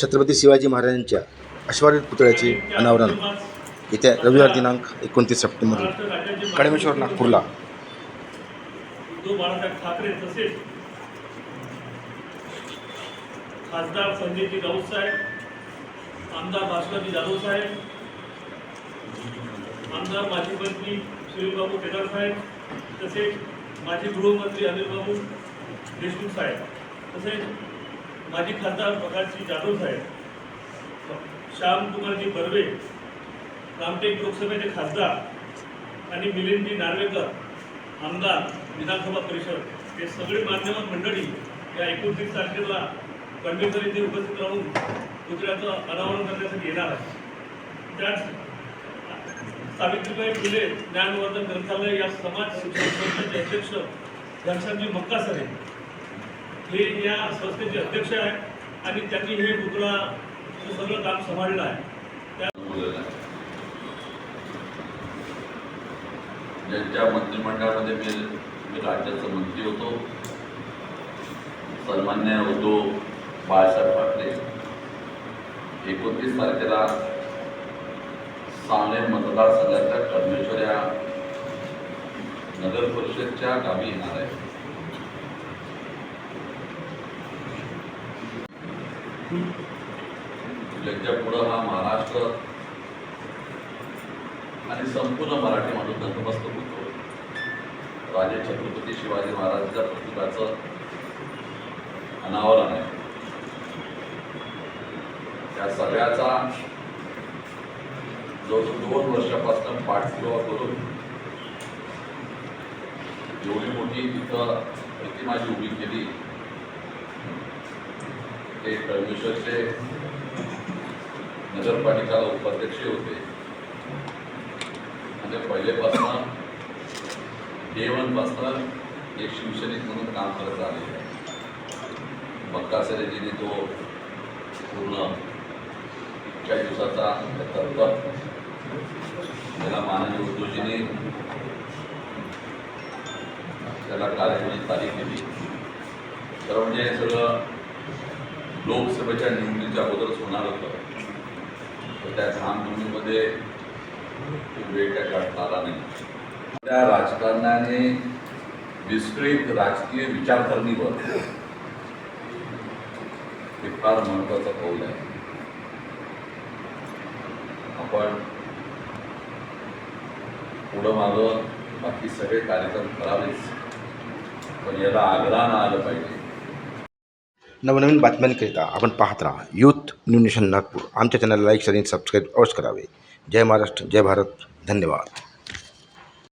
छत्रपती शिवाजी महाराजांच्या अश्वारूढ पुतळ्याचे अनावरण येत्या रविवार दिनांक एकोणतीस सप्टेंबर कडेमेश्वर नागपूरला. खासदार संजयजी राऊत साहेब आमदार भास्करजी जाधव साहेब आमदार माजी मंत्री सुनीलबाबू केदार साहेब तसेच माजी गृहमंत्री अनिलबाबू देशमुख साहेब. तसेच माजी खासदार प्रकाशजी जाधव साहेब श्याम कुमारजी बर्वे रामटेक लोकसभेचे खासदार आणि मिलिंदजी नार्वेकर आमदार विधानसभा परिषद हे सगळे माध्यम मंडळी या एकोणतीस तारखेला कंडेकर येथे उपस्थित राहून पुतळ्याचं अनावरण करण्यासाठी येणार आहे त्याच सावित्रीबाई फुले ज्ञानवर्धन ग्रंथालय या समाज शिक्षण संस्थेचे अध्यक्ष घनश्यामजी मक्कासरे हे या संस्थेचे अध्यक्ष आहेत आणि त्यांनी हे पुतळा सगळं काम सांभाळलं आहे. त्या ज्यांच्या मंत्रिमंडळामध्ये मी मी राज्याचा मंत्री होतो सन्मान्य उद्धव बाळासाहेब ठाकरे एकोणतीस तारखेला सांगली मतदारसंघाच्या कर्मेश्वर या नगर परिषदच्या गावी येणार आहे. ज्यांच्या पुढं हा महाराष्ट्र आणि संपूर्ण मराठी माणूस धर्मस्त होतो. राजे छत्रपती शिवाजी महाराजांच्या प्रतिकाचं अनावरण आहे. त्या सगळ्याचा जवळजवळ दोन वर्षापासून पाठपुरावा करून एवढी मोठी तिथं प्रतिमा जी उभी केली ते परमेश्वरचे नगरपालिका उपाध्यक्ष होते. म्हणजे पहिलेपासून डे वनपासून एक शिवसैनिक म्हणून काम करत आले आहे मक्कासरेजीने तो पूर्ण इतक्या दिवसाचा कर्तव्य त्याला माननीय उद्धवजीने त्याला कार्यक्रमाची तारीख दिली. तर म्हणजे हे सगळं लोकसभेच्या निवडणुकीच्या अगोदरच होणार होतं. तर त्या धामधुमीमध्ये वेळ काय काढता आला नाही. त्या राजकारणाने विस्तृत राजकीय विचारसरणीवर हे फार महत्वाचं पाऊल आहे. आपण पुढं मागं बाकी सगळे कार्यक्रम करावेच. पण याला आग्रहानं आलं पाहिजे. नवनवीन बातम्यांकरिता आपण पाहत राहा. Youth new nation Nagpur. आमच्या चॅनलला लाईक शेअर सबस्क्राईब अवश्य करावे. जय महाराष्ट्र जय भारत. धन्यवाद.